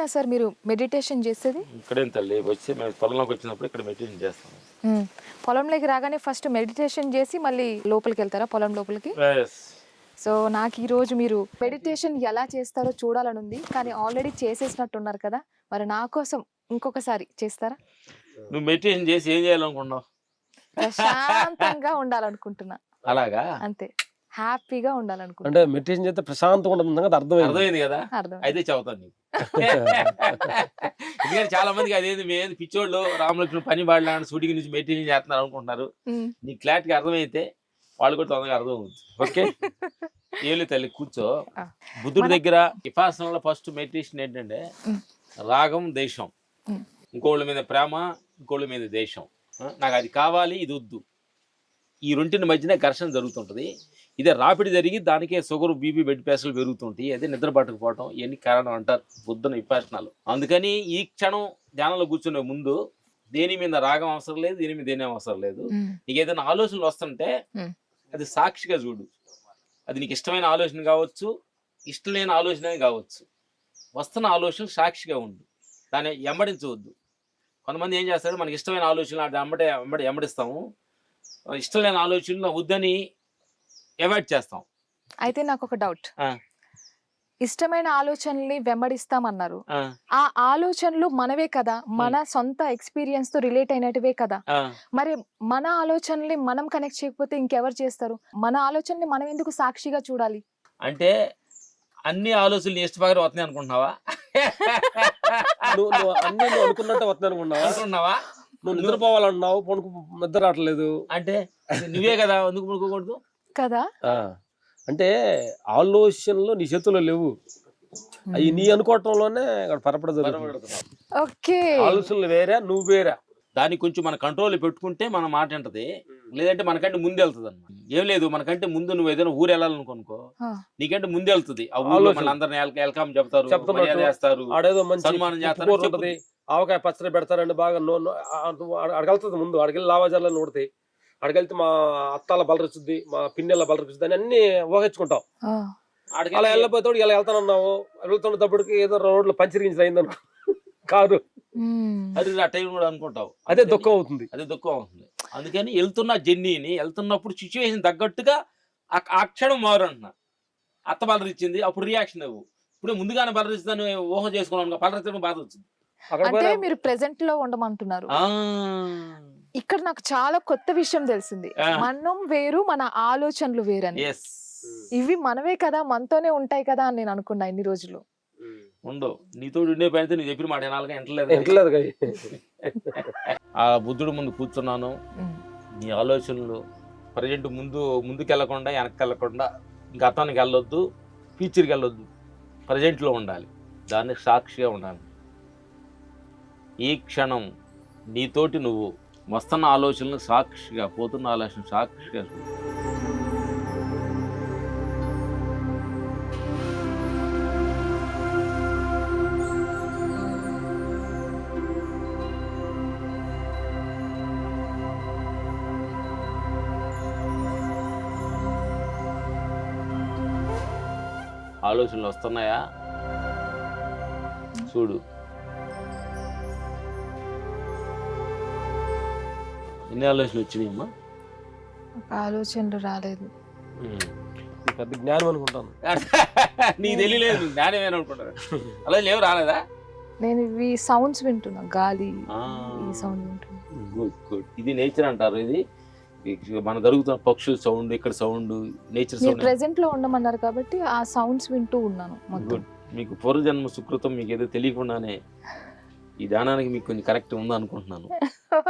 ఇక్కడేనా sir మీరు meditation చేసేది? ఇక్కడేం తల్లి వచ్చి మేము పొలంలోకి వచ్చినప్పుడు ఇక్కడ మెయింటైన్ చేస్తాం. మ్మ్. పొలంలోకి రాగానే ఫస్ట్ మెడిటేషన్ చేసి మళ్ళీ లోపలికి వెళ్తారా పొలం లోపలికి? Yes. సో నాకు ఈ రోజు మీరు మెడిటేషన్ ఎలా చేస్తారో చూడాలని ఉంది కానీ ఆల్రెడీ చేసేసినట్టున్నారు కదా మరి నా కోసం ఇంకొకసారి చేస్తారా? నువ్వు మెడిటేషన్ చేసి ఏం చేయాలనుకున్నావు? ప్రశాంతంగా ఉండాలనుకుంటున్నా. అలాగా? అంతే. హ్యాపీగా ఉండాలనుకుంటున్నా అంటే మెడిటేషన్ చేస్తే ప్రశాంతంగా ఉంటుంది కదా అర్థమైంది. అర్థమైంది కదా? అర్థం అయితే చదువుతాను నీకు. ఎందుకంటే చాలా మందికి అదేంది మేము పిచ్చోళ్ళు రామలక్ష్మణ్ పని పాడలాంటి షూటింగ్ నుంచి మెయింటైన్ చేస్తున్నారు అనుకుంటున్నారు. నీ క్లారిటీగా అర్థమైతే వాళ్ళు కూడా తొందరగా అర్థం అవుతుంది ఓకే ఏళ్ళు తల్లి కూర్చో. బుద్ధుడి దగ్గర విపాసనలో ఫస్ట్ మెడిటేషన్ ఏంటంటే. రాగం దేశం. ఇంకోళ్ళ మీద ప్రేమ ఇంకోళ్ళ మీద దేశం. నాకు అది కావాలి ఇది వద్దు. ఈ రెంటిని మధ్యన ఘర్షణ జరుగుతుంటది. ఇదే రాపిడి జరిగి దానికే షుగర్ బీపీ బెడ్ పేసలు పెరుగుతుంటాయి. అదే నిద్ర పట్టకపోవటం ఇవన్నీ కారణం అంటారు బుద్ధుని విపాసనాలు అందుకని ఈ క్షణం ధ్యానంలో కూర్చునే ముందు దేని మీద రాగం అవసరం లేదు దేని మీద దేని అవసరం లేదు. నీకు ఏదైనా ఆలోచనలు వస్తుంటే. అది సాక్షిగా చూడు. అది నీకు ఇష్టమైన ఆలోచన కావచ్చు ఇష్టం లేని ఆలోచన కావచ్చు. వస్తున్న ఆలోచన సాక్షిగా ఉండు. దాన్ని ఎమ్మడించవద్దు కొంతమంది ఏం చేస్తాడు మనకి ఇష్టమైన ఆలోచనలు అది ఎమ్మడే ఎమ్మడి ఎమ్మడిస్తాము ఇష్టం లేని ఆలోచనలు వద్దని అవాయిడ్ చేస్తాం. అయితే నాకు ఒక డౌట్ ఆ. ఇష్టమైన ఆలోచనల్ని వెంబడిస్తామన్నారు. ఆ, ఆ ఆలోచనలు మనవే కదా మన సొంత ఎక్స్పీరియన్స్తో రిలేట్ అయినటివే కదా. మరి మన ఆలోచనల్ని మనం కనెక్ట్ చేయకపోతే ఇంకెవరు చేస్తారు? మన ఆలోచనని మనం ఎందుకు సాక్షిగా చూడాలి? అంటే అన్ని ఆలోచనలు ఇష్ట ప్రకారం వస్తున్నాయి అనుకుంటున్నావా? అన్ని అనుకున్నట్టు అనుకుంటున్నావా? నువ్వు నిద్రపోవాలన్నావు పడుకు నిద్ర రావట్లేదు. అంటే నువ్వే కదా ఎందుకు పడుకోకూడదు? కదా. ఆ, అంటే ఆలోచనలు నీ చేతుల్లో లేవు. అవి నీ అనుకోవటంలోనే ఇక్కడ పరపడ జరుగుతుంది. ఓకే. ఆలోచనలు వేరే నువ్వు వేరే. దాన్ని కొంచెం మన కంట్రోల్ పెట్టుకుంటే మన మాట ఉంటది లేదంటే మనకంటే ముందు వెళ్తుంది అనమాట ఏం లేదు మనకంటే ముందు నువ్వు ఏదైనా ఊరు వెళ్ళాలనుకో నీకంటే ముందు వెళ్తుంది. ఆ ఊర్లో ఆలోచన. మన అందరిని వెల్కమ్ చెప్తారు చేస్తారు సన్మానం చేస్తారు, ఆవకాయ పచ్చడి పెడతారండి బాగా. నో అడగలుతుంది ముందు. అడగలి లావాజాలని నూడతాయి అడగలితే మా అత్తాల బలరచుద్ది మా పిన్నెల బలరచుద్ది అని అన్ని ఊహించుకుంటాం అలా వెళ్ళి- వెళ్ళిపోతాడు ఇలా వెళ్తానన్నావు. వెళ్తున్నప్పటికి ఏదో రోడ్లో పంచరించిన అయిందనుకో. కాదు అది ఆ టైం కూడా అనుకుంటావు. అదే దుఃఖం అవుతుంది. అదే దుఃఖం అవుతుంది. అందుకని వెళ్తున్న జర్నీని వెళ్తున్నప్పుడు సిచ్యువేషన్ తగ్గట్టుగా ఆ- క్షణం మారు అంటున్నా. అత్త బలరిచ్చింది అప్పుడు రియాక్షన్ అవ్వు. ఇప్పుడు ముందుగానే బలరిస్తుందని ఊహ చేసుకున్నాను బలరించడం బాధ వచ్చింది. అంటే మీరు ప్రెసెంట్లో ఉండమంటున్నారు. ఆ, ఇక్కడ నాకు చాలా కొత్త విషయం తెలిసింది. మనం వేరు మన ఆలోచనలు వేరని. Yes. ఇవి మనవే కదా మనతోనే ఉంటాయి కదా అని నేను అనుకున్నా ఇన్ని రోజులు. ఉండు. నీతో ఉండే పని నువ్వు చెప్పిన మాట వినాలిగా వింటలేదు ఇంట్లేదు కదా. ఆ బుద్ధుడు ముందు కూర్చున్నాను. నీ ఆలోచనలు ప్రజెంట్ ముందు ముందుకు వెళ్ళకుండా వెనక్కి వెళ్ళకుండా గతానికి వెళ్ళొద్దు ఫ్యూచర్కి వెళ్ళొద్దు. ప్రజెంట్లో ఉండాలి. దానికి సాక్షిగా ఉండాలి. ఈ క్షణం నీతోటి నువ్వు వస్తున్న ఆలోచనలు సాక్షిగా పోతున్న ఆలోచన సాక్షిగా ఆలోచనలు వస్తున్నాయా? చూడు. ఎన్ని ఆలోచనలు వచ్చినాయమ్మా ఆలోచనలు రాలేదు. పెద్ద జ్ఞానం అనుకుంటాను. నీకు తెలియలేదు జ్ఞానమేనా అనుకుంటారు? అలా లేవు రాలేదా? నేను ఇవి సౌండ్స్ వింటున్నా గాలి ఈ సౌండ్ వింటున్నా. Good good. ఇది నేచర్ అంటారు ఇది? మన జరుగుతున్న పక్షుల సౌండ్ ఇక్కడ సౌండ్ నేచర్ మీరు సౌండ్ ప్రెసెంట్లో ఉండమన్నారు కాబట్టి ఆ సౌండ్స్ వింటూ ఉన్నాను మొత్తం. గుడ్. మీకు పూర్వజన్మ సుకృతం మీకు ఏదో తెలియకుండానే ఈ ధ్యానానికి మీకు కొన్ని కరెక్ట్ ఉందనుకుంటున్నాను.